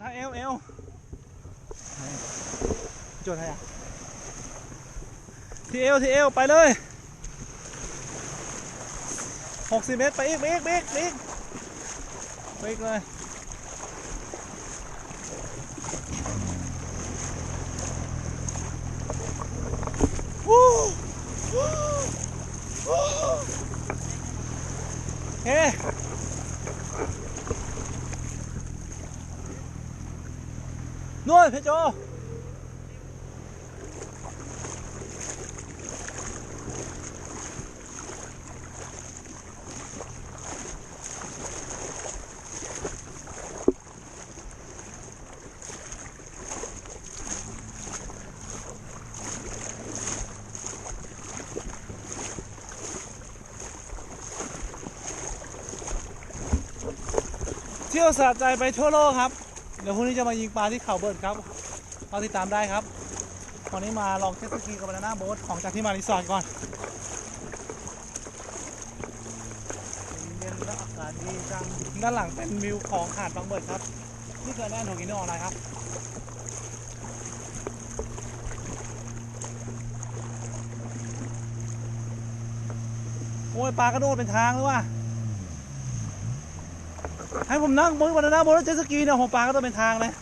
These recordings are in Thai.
ถ้าเอวเอวจดให้อะที่เอวที่เอวไปเลยหกสิบเมตรไปอีกไปอีกไปอีกไปอีกไปอีกเลยวู้วู้วู้เฮ้ นู่นพี่โจเที่ยวสะใจไปทั่วโลกครับ ดี๋ยวพรุ่งนี้จะมายิงปลาที่เขาเบิร์ดครับเราติดตามได้ครับวันนี้มาลองเทสกีกับบานาน่าโบ๊ทของจากที่มารีสอร์ทก่อนเย็นแล้วอากาศดีจังด้านหลังเป็นวิวของหาดบางเบิร์ดครับนี่คือแน่นของกินนออนไลน์ครับโอ้ยปลากระโดดเป็นทางเลยว่ะ ให้ผมนั่งบนบนน่าบ๊ทแล้วเจ็ตสกีเนี่ยของปลากระโดดเป็นทางเลย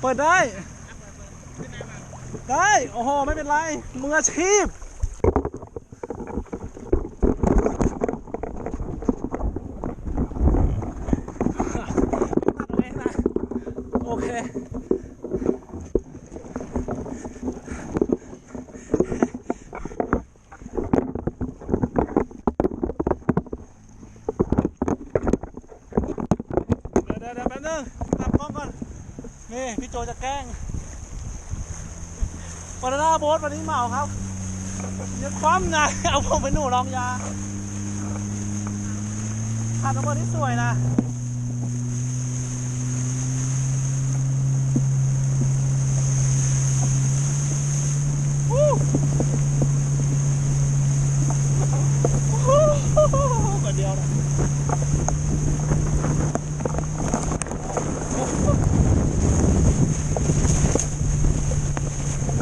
เปิดได้ ได้ โอ้โห ไม่เป็นไร มืออาชีพโอเค เดี๋ยวเดี๋ยวเดี๋ยวแป๊บนึงกลับกล้องก่อน นี่พี่โจจะแกล้งบานาน่าโบ๊ทวันนี้เหมาครับย่าคว่ำนะเอาผมไปหนูรองยาทานน้ำมันที่สวยนะคนเดียวนะ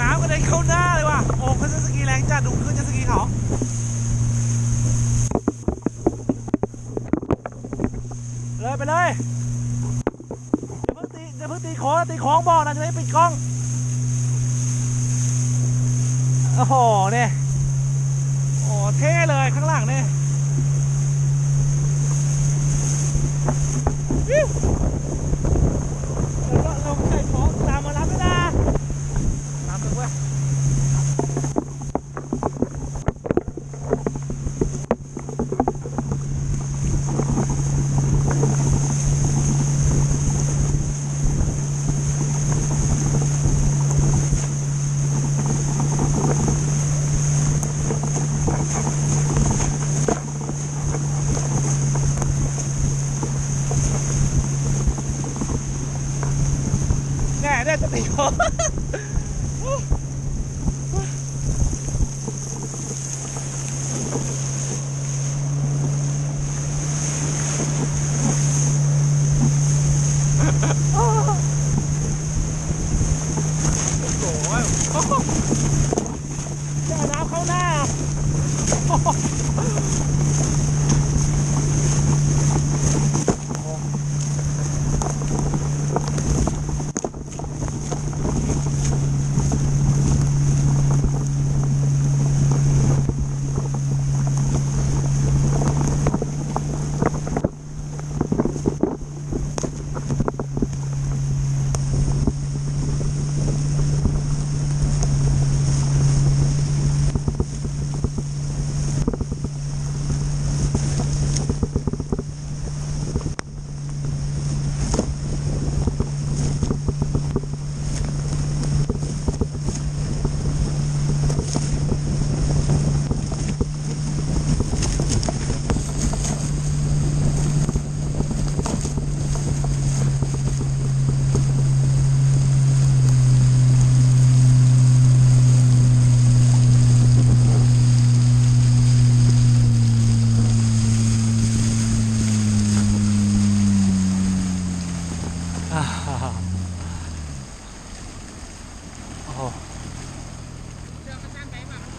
น้ำกระ เข้าหน้าเลยว่ะ โอ้เขาจะสกีแรงจัดดูขึ้นจะสกีเขาเลยไปเลยจะเพิ่งตีอย่าเพิ่งตีโค้งตีโค้งบอกนะจะไม่ปิดกล้อง โอ้โหเนี่ยโอ้เท่เลยข้างหลังเนี่ยวิวเดี๋ยวก็ลงใส่โค้งตามมารับด้วยนะ น้ำลึกเว้ย แน่เนี่ยจะตีโค้โอ้โอ้โหเจอน้ำเข้าหน้า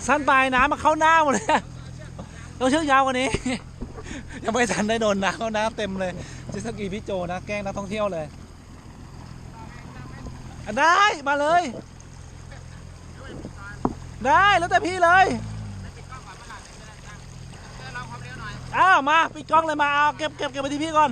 สั้นายน้ำมาเข้าหน้าหมดเลยต้องเชือกยาวกว่านี้ ยังไม่ทันได้โดนน้ำเข้าน้ำเต็มเลยเจสกีพี่โจนะแกล้งนักท่องเที่ยวเลยได้มาเลย ได้แล้วแต่พี่เลยอ้าวมาปิดกล้องเลยมาเอาเก็บเก็บเก็บไปที่พี่ก่อน